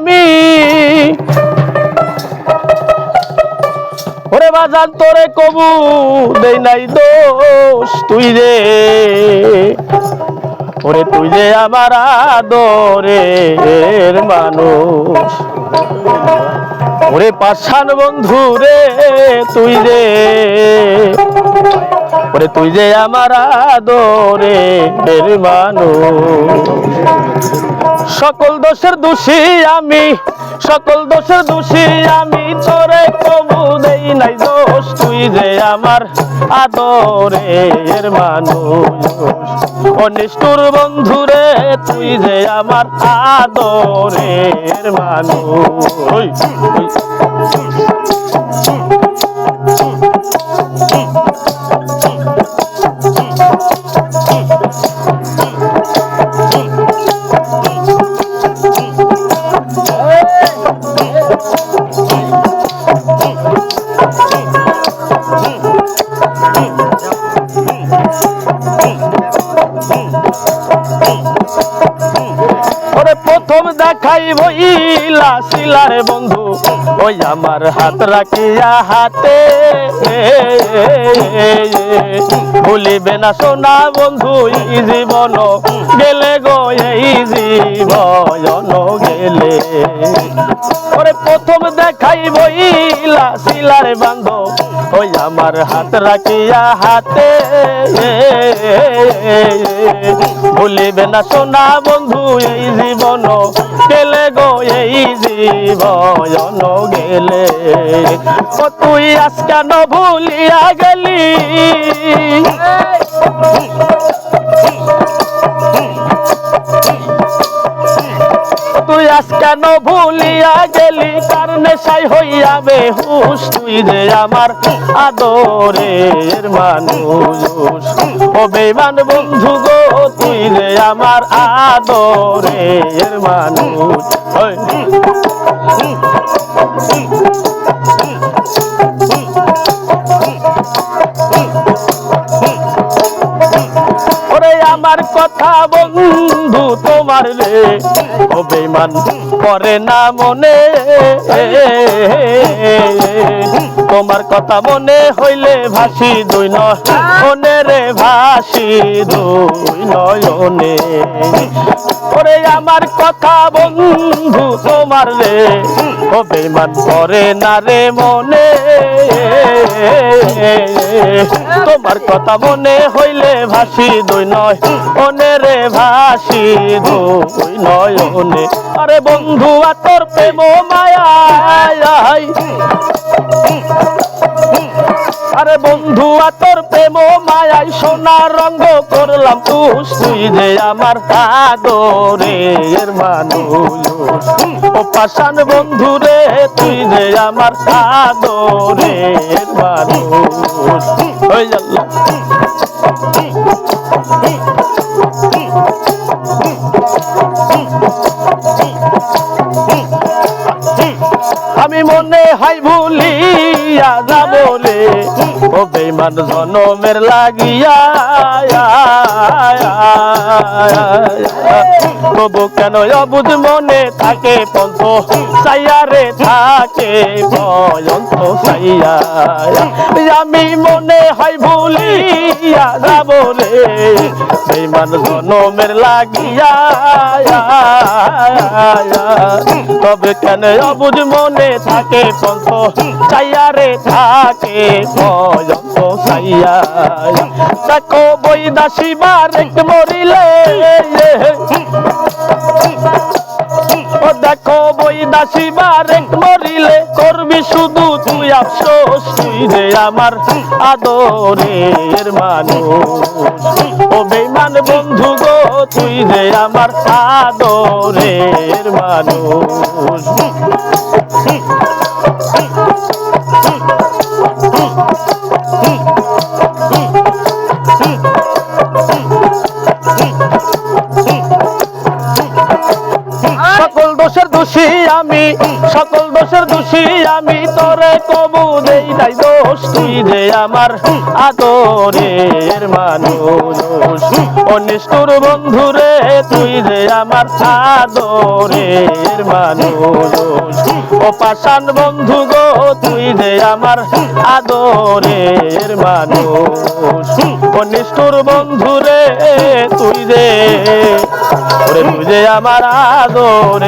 আমি। ওরে বাজান, তোরে কবু দেই নাই দোষ তুই রে। ওরে তুই যে আমার আদরের মানুষ। ওরে পাশান বন্ধু রে, তুই রে। ওরে তুই যে আমার আদরের মানুষ। সকল দোষের দোষী আমি, সকল দোষের দোষী আমি, তোরে কবু দেই নাই দোষ, তুই যে আমার আদরের মানুষ। অনিষ্ঠুর বন্ধুরে, তুই যে আমার আদরের মানুষ। ওরে প্রথম দেখাই বইলা শিলার বন্ধু, ওই আমার হাত রাখিয়া হাতে। ভুলিবে না সোনা বন্ধু, এই জীবন গেলে গো, এই জীবন গেলে। ওরে প্রথম দেখাই বইলা শিলার বান্ধব ওই আমার হাত রাখিয়া হাতে। ভুলিবে না সোনা বন্ধু, এই জীবন গেলে গো, এই জীবন গেলে। ও তুই আজ কেন ভুলিয়া গেলি? তুই আজ কেন ভুলিয়া গেলি? কারণে সাই হইয়া বেহুশ? তুই যে আমার আদরের মানুষ। ও বেমান বন্ধু গো, তুই যে আমার আদরের মানুষ। আমার কথা বন্ধু, তোমার রে বেমান করে না মনে। তোমার কথা মনে হইলে ভাসি দুই নয়নে রে, ভাসি দুই নয়নে। ওরে আমার কথা বন্ধু তোমার রে। ও বেমান করে না রে মনে। তোমার কথা মনে হইলে ভাসি দুই নয়, মনে রে ভাসি দুই নয়নে আরে বন্ধু আর তোর প্রেম মায়া আরে বন্ধু আর তোর প্রেম মায়াই সোনা রঙ্গ করলাম। তুই যে আমার আদরের মানুষ। ও পাশান বন্ধু রে, তুই যে আমার আদরের মানুষ। ওই আল্লাহ। আমি মনে হয় ভুলিয়া ও জনমের লাগিয়া তবু কেন অবুধ মনে থাকে পন্থ? সাইয়ারে থাকে পয়ন্ত সাইয়া আমি মনে হয় ভুলিয়া যাব রে বেমান জনমের লাগিয়া। তবে কেন অবুঝ মনে থাকে পন্থ? চাইয়ারে থাকে পয়ন্ত সাইয়া দেখো বই দাসী বারেক মরিলে ও দেখো বই দাসী বারেক মরিলে, করবি শুধু তুই আফসোস, তুই যে আমার আদরের মানুষ। ও বেমান বন্ধু গো, তুই যে আমার আদরের মানুষ। আমি, সকল দোষের দোষী আমি। তোরে কবু দেই নাই দোষ তুই যে আমার আদরের মানুষ? অনিষ্ঠুর বন্ধু রে তুই যে আমার আদরের মানুষ। ও পাষাণ বন্ধু গো, তুই যে আমার আদরের মানুষ। অনিষ্ঠুর বন্ধু রে তুই যে ওরে যে আমার মানুষ।